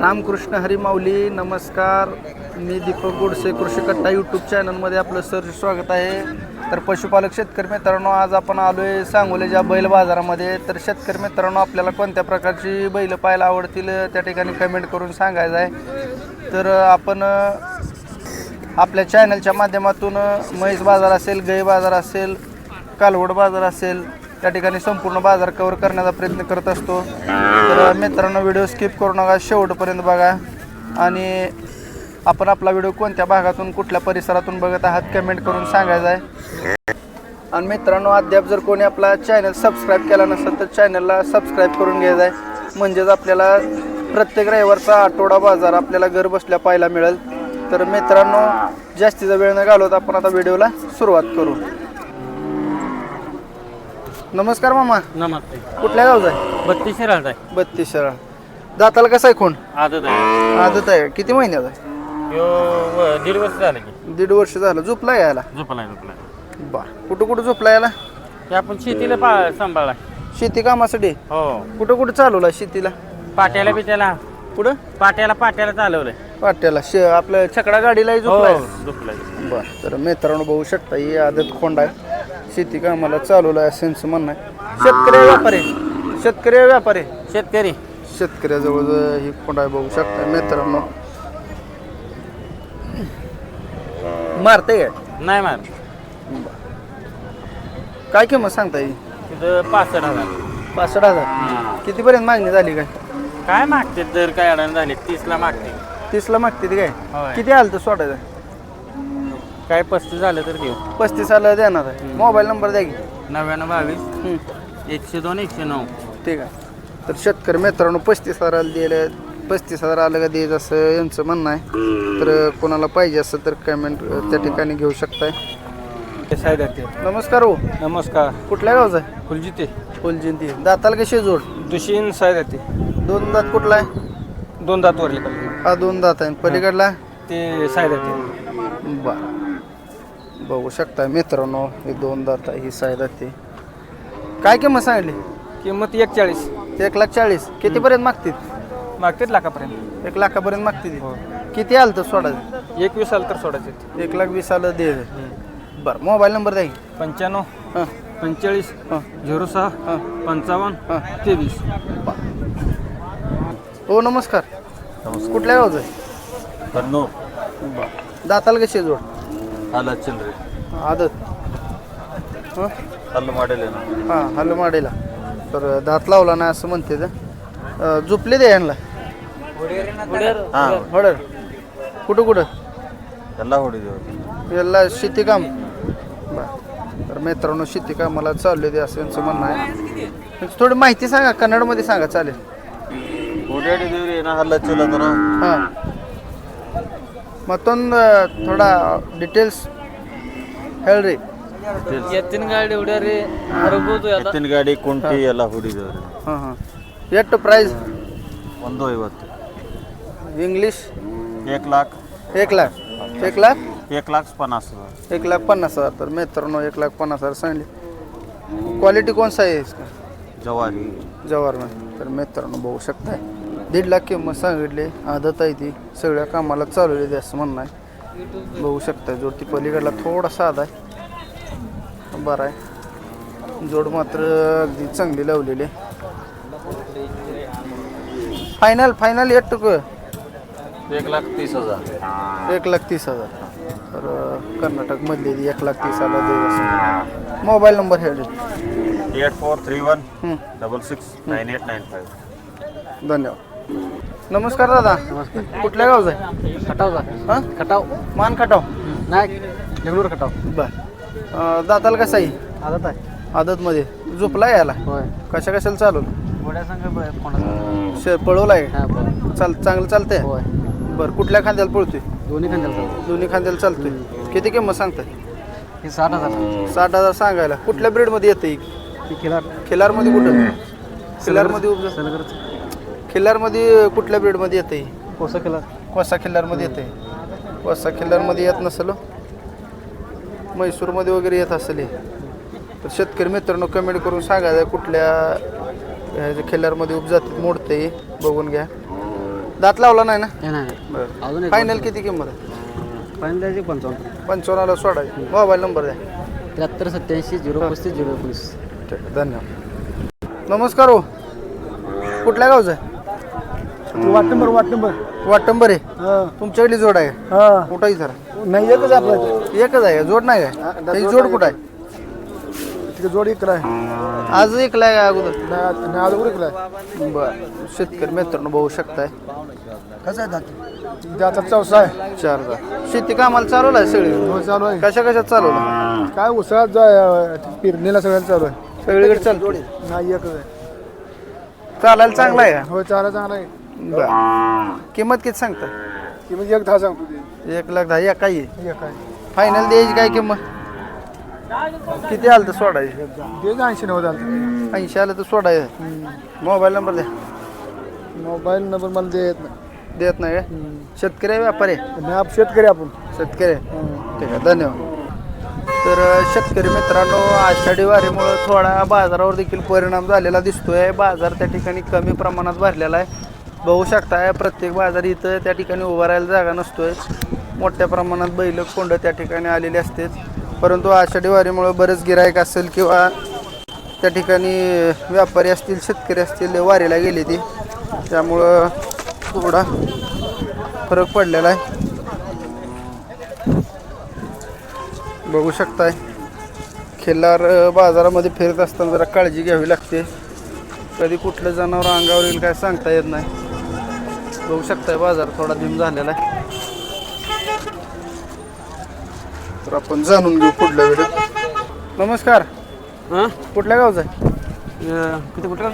रामकृष्ण हरिमाऊली नमस्कार. मी दीपक गोडसे कृषी कट्टा यूट्यूब चॅनलमध्ये आपलं सर स्वागत आहे. तर पशुपालक शेतकरी मित्रांनो आज आपण आलो आहे सांगोलीच्या बैल बाजारामध्ये. तर शेतकरी मित्रांनो आपल्याला कोणत्या प्रकारची बैल पाहायला आवडतील त्या ठिकाणी कमेंट करून सांगायचं आहे. तर आपण आपल्या चॅनलच्या माध्यमातून म्हैस बाजार असेल गाई बाजार असेल कालवड बाजार असेल त्या ठिकाणी संपूर्ण बाजार कव्हर करण्याचा प्रयत्न करत असतो. तर मित्रांनो व्हिडिओ स्किप करू नका. शेवटपर्यंत बघा. आणि आपण आपला व्हिडिओ कोणत्या भागातून कुठल्या परिसरातून बघत आहात कमेंट करून सांगायचं आहे. आणि मित्रांनो अद्याप जर कोणी आपला चॅनल सबस्क्राईब केला नसेल तर चॅनलला सबस्क्राईब करून घ्यायचा आहे. म्हणजेच आपल्याला प्रत्येक रविवारचा आठवडा बाजार आपल्याला घर बसल्या पाहायला मिळेल. तर मित्रांनो जास्तीचा वेळ न घालवत आपण आता व्हिडिओला सुरुवात करू. नमस्कार मामा. नमस्ते. कुठल्या गावचा आहे? बत्तीस शिराळचा आहे. बत्तीस शरा दाताला कसा आहे खूण आदत आहे. आदत आहे. किती महिन्याचा आहे व- दीड वर्ष झालं की. दीड वर्ष झालं. झोपला यायला झोपलाय झोपलाय. बा. कुठं कुठं झोपला याला? ते आपण शेतीला पा सांभाळला शेती कामासाठी? हो. कुठं कुठं चालवला शेतीला? पाट्याला बिट्याला. कुठं? पाट्याला पाट्याला चालवलंय. वाट्याला शे आपलं छकडा गाडीला हो झोपलाय झोपलाय. बर तर मित्रांनो बघू शकता ही आदत खोंड आहे. शेती कामाला चालवलं आहे सेन्स म्हणणं आहे. शेतकरी व्यापारी शेतकरी व्यापारी. शेतकरी. शेतकऱ्याजवळ ही खोंड आहे बघू शकता. मित्रांनो. मारते काय नाही मार. काय किंमत सांगता येईल तिथं पासष्ट हजार. पासष्ट हजार. कितीपर्यंत मागणी झाली काय? काय मागते? दर काय अडण झाले? तीसला मागते. तीसला मागते ती काय? होय. किती आलं तर सोडायचं? काय पस्तीस झालं तर देऊ पस्तीस आलं देणार आहे. मोबाईल नंबर द्या की. नव्याण्णव बावीस. हं. एकशे दोन एकशे नऊ. ठीक आहे. तर शेतकरी मित्रांनो पस्तीस हजाराला दिले. पस्तीस हजार आलं का द्यायचं असं यांचं म्हणणं आहे. तर कोणाला पाहिजे असं तर कमेंट त्या ठिकाणी घेऊ शकताय. नमस्कार हो. नमस्कार. कुठल्या गावचा आहे? फुलजिते. फुलजिंती. दाताल कशी जोड? दुशीन सायदाते दोन दात कुठला आहे? दोन दात वरले. हा दोन दात आहे. पलीकडला? ते सायदाते बर. बघू शकता मित्रांनो हे दोन दात ही साय दाते काय किंमत सांगली किंमत एक चाळीस एक लाख चाळीस. कितीपर्यंत मागतील? मागतात लाखापर्यंत. एक लाखापर्यंत मागतील. हो. किती आलं तर सोडायचं एक वीस आलं तर सोडायचे. एक लाख वीस आलं दे. बरं मोबाईल नंबर द्या की. पंच्याण्णव हां. पंचेचाळीस हां. झिरो सहा हां. पंचावन्न हां. तेवीस. हो नमस्कार. कुठल्या गावचं आहे? दाताला कशी आहे जोड? आला चिल्ड्रे आदत. हो? हल्ल मॉडेल हां हल्ल मॉडेल. तर दात लावला नाही असं म्हणते ते. झोपले ते यांना? हा. कुठं कुठं? त्याला होडी देऊ. याला शेती काम तर मित्रांनो शेती कामाला चालले ते असं यांचं म्हणणं आहे. थोडी माहिती सांगा कन्नडमध्ये सांगा चालेल. हल्ला चुला हां. मग तो थोडा डिटेल्स ಹೇಳ್ರಿ ಎತ್ತಿನ ಗಾಡಿ ಹೊಡ್ಯಾರಿ ಹರಬೋದು ಎತ್ತಿನ ಗಾಡಿ ಕುಂಟಿ ಎಲ್ಲ ಹೊಡಿದೇವ್ರಿ ಹಾಂ ಹಾಂ ಎಷ್ಟು ಪ್ರೈಸ್ ಒಂದು ಐವತ್ತು इंग्लिश एक लाख एक लाख एक लाख एक लाख पन्नास हजार एक लाख पन्नास हजार तर मित्रांनो एक लाख पन्नास हजार सांगली क्वालिटी कौन सा आहे इसका जवारी जवारमध्ये तर मित्रांनो बघू शकताय दीड लाख किंमत सांगितली आदत आहे ती सगळ्या कामाला चालवलेली असं म्हणणं आहे बघू शकताय जोड ती पलीकडला थोडा साधा आहे. बरं आहे. जोड मात्र अगदी चांगली लावलेली आहे. फायनल फायनल एक टुक. एक लाख तीस हजार. एक लाख तीस हजार. तर कर्नाटकमधली एक लाख तीस हजार देव मोबाईल नंबर हे eight four three one. Double six nine eight nine five. धन्यवाद. नमस्कार दादा. कुठल्या गावचा आहे? खटावचा हां? खटाव. मान खटाव. नाही लेगडूर खटाव. बर. दाताला कसा आहे? आदत आहे. आदतमध्ये. झोपला याला? होय. कशा कशाला चालू? घोड्या संघ कोणाचा शे पळवलाय? हा बरं चाल चांगलं चालतंय? होय. बरं कुठल्या खांद्याला पळतोय? दोन्ही खांद्याला चालतं दोन्ही खांद्याला चालतोय. किती किंमत सांगताय? हे साठ हजार. साठ हजार सांगायला. कुठल्या ब्रीडमध्ये येतं ही खिलार. खिलारमध्ये कुठं? खिलारमध्ये उपजा सलगरच. खिल्लारमध्ये कुठल्या ब्रीडमध्ये येतं ही कोसा खिलार कोसा खिल्लारमध्ये येते कोसा खिल्लारमध्ये येत नसेल. म्हैसूरमध्ये वगैरे येत असेल हे. तर शेतकरी मित्रांनो कमेंट करून सांगा कुठल्या ह्याच्या खिल्लारमध्ये उपजातीत मोडते बघून घ्या. दात लावला नाही ना? हे नाही. बरं. अजून एक फायनल किती किंमत आहे? फायनल द्यायची पंचावन्न. पंचावन्नला सोडायची मोबाईल नंबर द्या. त्र्याहत्तर सत्याऐंशी झिरो पस्तीस झिरो एकोणीस ठीक आहे धन्यवाद. नमस्कार हो. कुठल्या गावचं आहे? वाट नंबर वाट नंबर. वाटंबर आहे? तुमच्याकडली जोड आहे. हा. कुठं आहे सर नाही एकच आपलं. एकच आहे जोड नाही आहे. त्याची जोड कुठं आहे? तिथे जोड इकडं आहे. आज एकलाय का अगोदर? नाही नाही, अगोदर इकडं आहे बर. शेतकरी मित्रांनो बघू शकताय. कसं आहे दात? त्याचा चौसा आहे. चार हजार शेती कामाला चालवलाय सगळी? हो चालू आहे. कशा कशात चालवलं? काय उसाळ्यात जाय पेरणीला सगळ्याला चालू आहे. सगळीकडे चालतो. नाही एकच आहे. चालायला चांगला आहे हो चाला चांगला आहे. का बर. किंमत किती सांगता? की म्हणजे एक दहा सांगतो ते. एक लाख दहा या काही एक आहे फायनल द्यायची काय किंमत? किती आलं तर सोडायची? ते ऐंशी नव्वद आलं ऐंशी आलं तर सोडायचं. मोबाईल नंबर द्या. मोबाईल नंबर मला देत नाही. देत नाही शेतकरी आहे व्यापारी आहे? नाही आप शेतकरी आपण. शेतकरी आहे. ठीक आहे धन्यवाद. तर अ, शेतकरी मित्रांनो आषाढी वारीमुळं थोडा बाजारावर देखील परिणाम झालेला दिसतोय. बाजार त्या ठिकाणी कमी प्रमाणात भरलेला आहे. बघू शकताय प्रत्येक बाजार इथं त्या ठिकाणी उभा राहायला जागा नसतोय. मोठ्या प्रमाणात बैल कोंड त्या ठिकाणी आलेले असते परंतु आषाढी वारीमुळं बरेच गिरायक असेल किंवा त्या ठिकाणी व्यापारी असतील शेतकरी असतील वारीला गेले ती. त्यामुळं थोडा फरक पडलेला आहे. बघू शकताय. खिल्लार बाजारामध्ये फिरत असताना जरा काळजी घ्यावी लागते. कधी कुठलं जनावर अंगावर येईल काय सांगता येत नाही. बघू शकताय बाजार थोडा धीम झालेला आहे. तर आपण जाणून घेऊ पुढल्या वेळेत. नमस्कार. हां? कुठल्या गावचा आहे? किती कुठं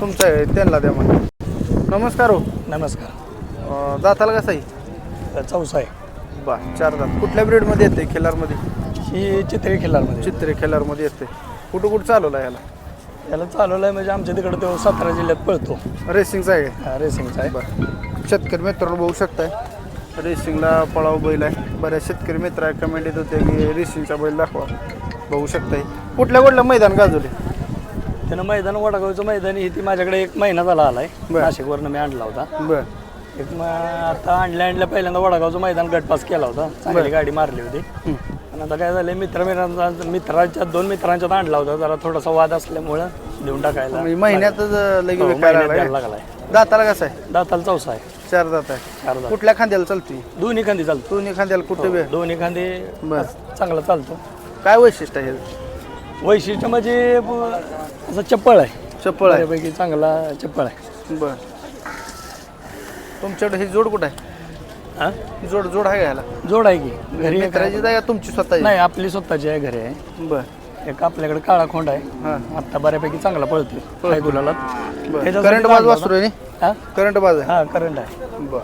तुमचा आहे त्यांना द्या मला नमस्कार हो. नमस्कार. अ, दाताला कसं आहे चौसा आहे बा चार दात कुठल्या ब्रीडमध्ये येते खिल्लारमध्ये ही चित्रे खिल्लारमध्ये चित्रे खिल्लारमध्ये येते. कुठं कुठं चालवला याला याला चालवलं आहे म्हणजे आमच्या तिकडे तो सातारा जिल्ह्यात पळतो. रेसिंगचा आहे काय? रेसिंगचा आहे. बरं. शेतकरी मित्रांनो बघू शकताय. रेसिंगला पळाव बैल आहे. बऱ्याच शेतकरी मित्र कमेंट येत होते की रेसिंगचा बैल दाखवा. बघू शकताय. कुठल्या कुठलं मैदान गाजवले? त्यानं मैदान वडागावचं मैदान ही ती माझ्याकडे एक महिना झाला आलाय. बरं. नाशिकवरनं मी आणला होता. बर. एक आता आणल्या आणल्या पहिल्यांदा वडागावचं मैदान गटपास केला होता. चांगली गाडी मारली होती. पण आता काय झालं मित्र मित्रांचा मित्राच्या दोन मित्रांच्यात आणला होता जरा थोडासा वाद असल्यामुळं देऊन टाकायला म्हणजे महिन्यातच लगेच हो, विकायला महिन्यात लागलाय. द्यायला लागलाय. दाताला कसं आहे? दाताला चौसा आहे. चार दात आहे. चार दात. कुठल्या खांद्याला चालतोय? दोन्ही खांदी चालतो. दोन्ही खांद्याला कुठे बी? दोन्ही खांदे बर. चांगला चालतो. काय वैशिष्ट्य आहे ह्याचं? वैशिष्ट्य म्हणजे ब- असं चप्पळ आहे. चप्पळ आहे. बऱ्यापैकी चांगला चप्पळ आहे. बर. तुमच्याकडे ही जोड कुठं आहे? हा? जोड जोड आहे का ह्याला? जोड आहे की. घरी एक मित्राची जागा तुमची स्वतःची? नाही आपली स्वतःची आहे घरी आहे. बर. एक आपल्याकडे काळा खोंड आहे. हां. आता बऱ्यापैकी चांगला पळतोय. काय गुलाला. करंट बाज वासरू आहे हा? करंट बाज आहे. हा करंट आहे. बर.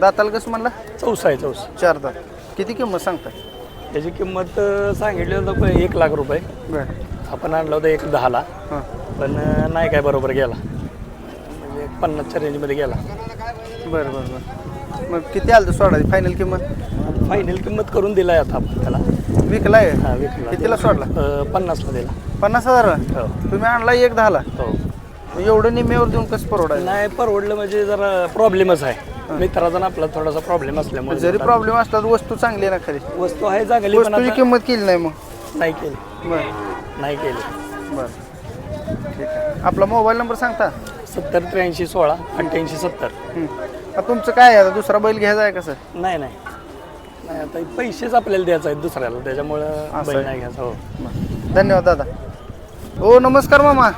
दाताला कसं म्हणला? चौसा आहे चौसा. चार दात. किती किंमत सांगताय? त्याची किंमत अं, सांगितली होतं पण एक लाख रुपये. बर. आपण आणलं होतं एक दहाला. हां. पण अं, नाही काय बरोबर गेला. म्हणजे एक पन्नासच्या रेंजमध्ये गेला. बरं बरं बरं. मग किती आलं तर सोडायची? फायनल किंमत? फायनल किंमत करून दिलाय आता आपण त्याला. विकला आहे हा विकला. कितीला सोडला? अं, पन्नासला दिला. पन्नास हजार? हो. तुम्ही आणला एक दहाला हो. मग एवढं निम्म्यावर देऊन कसं परवडायचं? नाही परवडलं म्हणजे जरा प्रॉब्लेमच आहे. मित्राचा आपला थोडासा प्रॉब्लेम असल्यामुळे जरी प्रॉब्लेम असला तर वस्तू चांगली आहे ना खरी. वस्तू आहे जागली पण वस्तूची आता किंमत केली नाही मग. नाही केली. बरं. नाही केली. बरं. ठीक आहे. आपला मोबाईल नंबर सांगता? सत्तर त्र्याऐंशी सोळा अठ्ठ्याऐंशी सत्तर. हं. आता तुमचं काय आहे? आता दुसरा बैल घ्यायचा आहे कसं? नाही नाही. नाही आता पैसेच आपल्याला द्यायचे आहेत दुसऱ्याला. त्याच्यामुळं असं बैल आहे. नाही घ्यायचा हो. धन्यवाद दादा. हो नमस्कार मामा.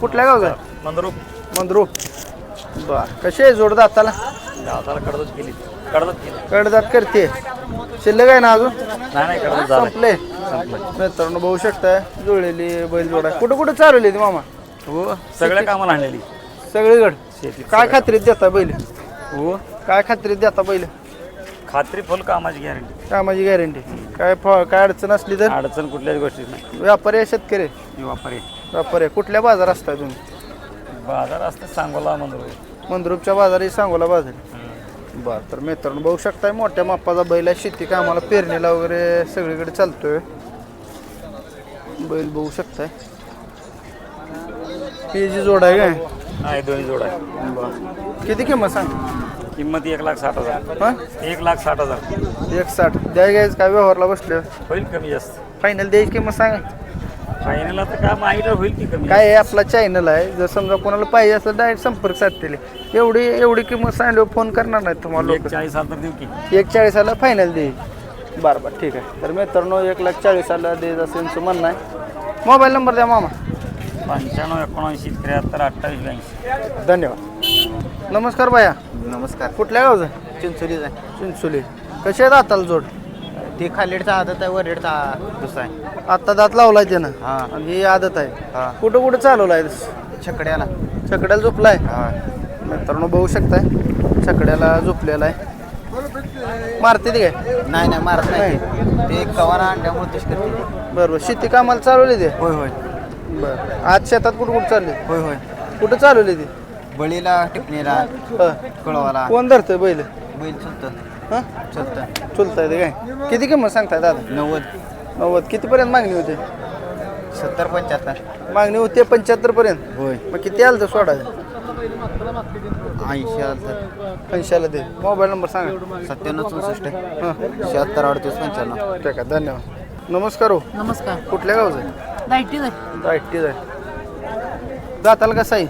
कुठल्या गावचा? मंदरूप. मंद्रू बर. कशी आहे जोड दाताला दादाला कडदच केली. कडदच केली. कडदात करते. शिल्लक आहे ना अजून? नाही नाही कडदच संपले मित्रांनो बघू शकताय. जुळलेली बैल जोड आहे कुठं कुठं चालवली ती मामा? हो सगळ्या कामाला आणलेली. सगळीकडे. काय खात्रीत देता बैल? हो. काय खात्रीत देता बैल? खात्री फुल कामाची गॅरंटी कामाची गॅरंटी काय फ- काय अडचण असली तर? अडचण कुठल्याच गोष्टीत नाही. व्यापारी आहे शेतकरी? आहे? मी वापरे व्यापारी. आहे. कुठल्या बाजार असताय तुम्ही? बाजार असते सांगोला मंदरूप मंद्रुपच्या बाजारी सांगोला बाजारी. बरं तर मित्रांनो बघू शकताय मोठ्या मापाचा बैल आहे. शेती कामाला पेरणीला वगैरे सगळीकडे चालतोय. बैल बघू शकताय. ही जी जोड आहे काय? आहे दोन्ही जोड आहे. किती किंमत सांग? किंमत एक लाख साठ हजार. हां? एक लाख साठ हजार. एक साठ. द्याय घ्यायचं काय व्यवहारला बसले होईल कमी जास्त. फायनल द्यायची किंमत सांगा. फायनल आता काय मागितलं होईल की कमी काय आहे आपला चॅनल आहे. जर समजा कोणाला पाहिजे असं डायरेक्ट संपर्क साधतील. एवढी एवढी किंमत सांगितल्यावर फोन करणार नाही तुम्हाला एक लोक. चाळीस हजार देऊ की. एक चाळीसाला फायनल देईल बरं बरं ठीक आहे. तर मित्रांनो एक लाख चाळीसाला देत असं यांचं म्हणणं आहे. मोबाईल नंबर द्या मामा. पंच्याण्णव एकोणऐंशी त्र्याहत्तर अठ्ठावीस ब्याऐंशी. धन्यवाद. नमस्कार बाया नमस्कार. कुठल्या गावचं? चिंचोलीच आहे चिंचोली. कसे आहेत आताला जोड? ते खालीडचा आदत आहे वरेडचा दुसरा आहे. आत्ता दात लावलाय त्यानं. हा. आणि ही आदत आहे. हा. कुठं कुठं चालवलाय? छकड्याला. छकड्याला झोपलाय? हा. मित्रांनो बघू शकताय. छकड्याला झोपलेला आहे. मारते ते काय? नाही नाही मारत नाही. ते. ते कवाना अंड्यामुळे तशी करते. बरोबर. शेती कामाला चालवली ते? होय होय. बरं. आज शेतात कुठं कुठं चालले? होय होय. कुठं चालवली ती? बळीला टिपणीला हं. कळवाला. कोण धरतंय बैल? बैल चलतं. हां? चलतं. चुलताय ते काय? किती किंमत सांगताय दादा? नव्वद. नव्वद. कितीपर्यंत मागणी होती? सत्तर पंच्याहत्तर. मागणी होती पंच्याहत्तर पर्यंत होय. मग किती आलं तर सोडायचं ऐंशी आलं ऐंशीला दे मोबाईल नंबर सांगा. सत्त्याण्णव चौसष्ट. हां. शहात्तर अडतीस पंच्याण्णव. ठीक आहे धन्यवाद. नमस्कार हो. नमस्कार. कुठल्या गावचं लाईटीच आहे कसं आहे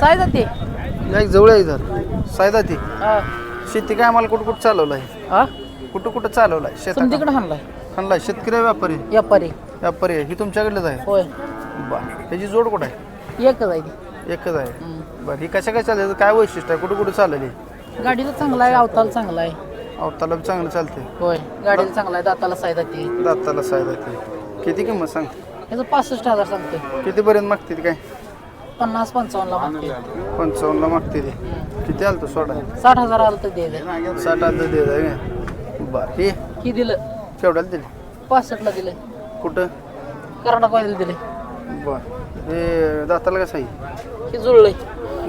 साय जाते. एक जवळ आहे इथं सायदाती शेती काय आम्हाला कुठं कुठं चालवलं आहे कुठं कुठं चालवलं आहे समतीकडे हाणलाय. खाणला शेतकरी व्यापारी? व्यापारी. व्यापारी आहे. ही तुमच्याकडलेच आहे? होय. बा ह्याची जोड कुठं आहे? एकच आहे. एकच आहे. बरं ही कशा काय चालली काय वैशिष्ट्य आहे? कुठं कुठं चाललेली गाडीला चांगला आहे अवताला चांगला आहे. अवताला चांगलं चालते होय. गाडीला चांगला आहे दाताला साय जाते. दाताला सायदाती किती किंमत सांग? त्याचं पासष्ट हजार सांगते कितीपर्यंत मागते ती काय? पन्नास पंचावन्नला मागते पंचावन्नला मागते ती किती आलं तर सोडा? साठ हजार आलं तर दे दे. साठ आलं दे काय? बरं ही? ही दिलं? केवढ्याला दिली? पासष्टला दिलं. कुठं? कर्नाटकवाल्याला दिले. बरं हे दाताला कसं आहे? हे जुळलंय.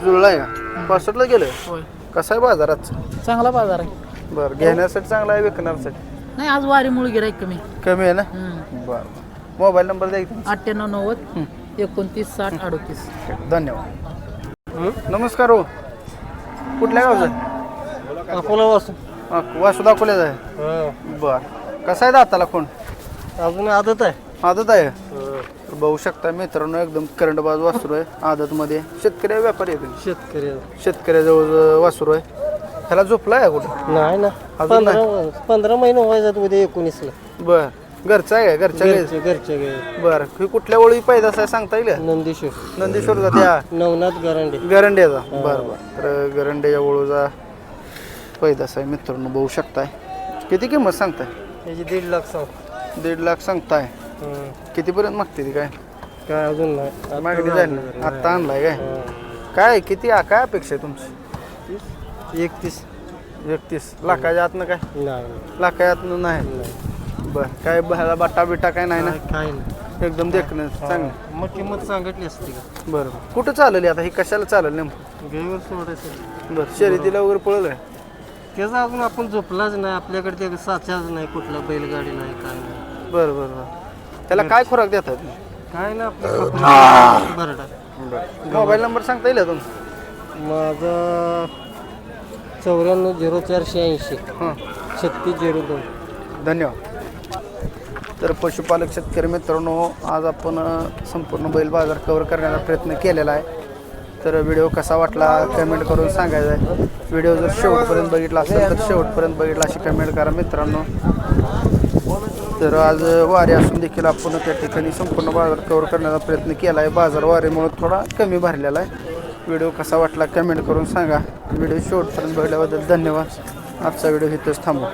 जुळला आहे का? पासष्टला गेलं? होय. कसं आहे बाजारात चांगला बाजार आहे. बरं घेण्यासाठी चांगला आहे विकण्यासाठी? नाही आज वारीमुळे गिराईक कमी कमी आहे ना? हम्म. बरं. मोबाईल नंबर द्या अठ्ठ्याण्णव नव्वद एकोणतीस साठ अडोतीस. धन्यवाद. नमस्कार हो. कुठल्या गावचं अकोला वासू. वासू दाखवल्याच आहे. बरं. कसं आहे दाताला कोण? अजून आदत आहे. आदत आहे? तर बघू शकता मित्रांनो एकदम करंटबाज वासरू आहे आदतमध्ये. शेतकरी आहे, व्यापारी आहे शेतकरी शेतकऱ्याजवळ वासरू आहे. ह्याला झोपला आहे कुठं? नाही ना. अजून नाही? पंधरा पंधरा महिने व्हायच्यात उद्या एकोणीसला. बर. घरचा आहे का? घरच्या घरचे घरचे बर. ही कुठल्या ओळी पैदास आहे सांगता येईल? नंदीश्वर नंदीश्वरचा त्या नवनाथ गरांडे. गरंड्याचा बर बर. तर गरंड्याच्या ओळूचा पैदास आहे मित्रांनो बघू शकताय. किती किंमत सांगताय? त्याची दीड लाख सांग. दीड लाख सांगताय. कितीपर्यंत मागते ती काय? काय अजून नाही. मागणी झाली. आत्ता आणलाय काय. काय किती आ- काय अपेक्षा आहे तुमची? एकतीस. एकतीस. लाखाच्या आतनं काय? नाही. लाखाच्या आतनं नाही. बर काय ह्याला बट्टा बिट्टा काय नाही ना? काय नाही. एकदम देखणं चांगलं. मग किंमत सांगितली असती का? बरं बरं. कुठं चालेल आता? ही कशाला चालेल नेमकं? गेवर सोडायचं. बरं शर्यतीला वगैरे पळलं आहे त्याचा अजून आपण झोपलाच नाही. आपल्याकडे ते साच्याच नाही कुठला बैलगाडी नाही काय नाही. बरं बरं बरं. त्याला काय खुराक देतात? काय ना आपलं बरं मोबाईल नंबर सांगता येईल का तुमचा माझा चौऱ्याण्णव झिरो चारशे ऐंशी. हां. छत्तीस झिरो दोन. धन्यवाद. तर पशुपालक शेतकरी मित्रांनो आज आपण संपूर्ण बैल बाजार कवर करण्याचा प्रयत्न केलेला आहे. तर व्हिडिओ कसा वाटला कमेंट करून सांगायचा आहे. व्हिडिओ जर शेवटपर्यंत बघितला असेल तर शेवटपर्यंत बघितला अशी कमेंट करा मित्रांनो. तर आज वारी असून देखील आपण त्या ठिकाणी संपूर्ण बाजार कवर करण्याचा प्रयत्न केला आहे. बाजार वारेमुळे थोडा कमी भरलेला आहे. व्हिडिओ कसा वाटला कमेंट करून सांगा. व्हिडिओ शेवटपर्यंत बघितल्याबद्दल धन्यवाद. आजचा व्हिडिओ इथंच थांबवा.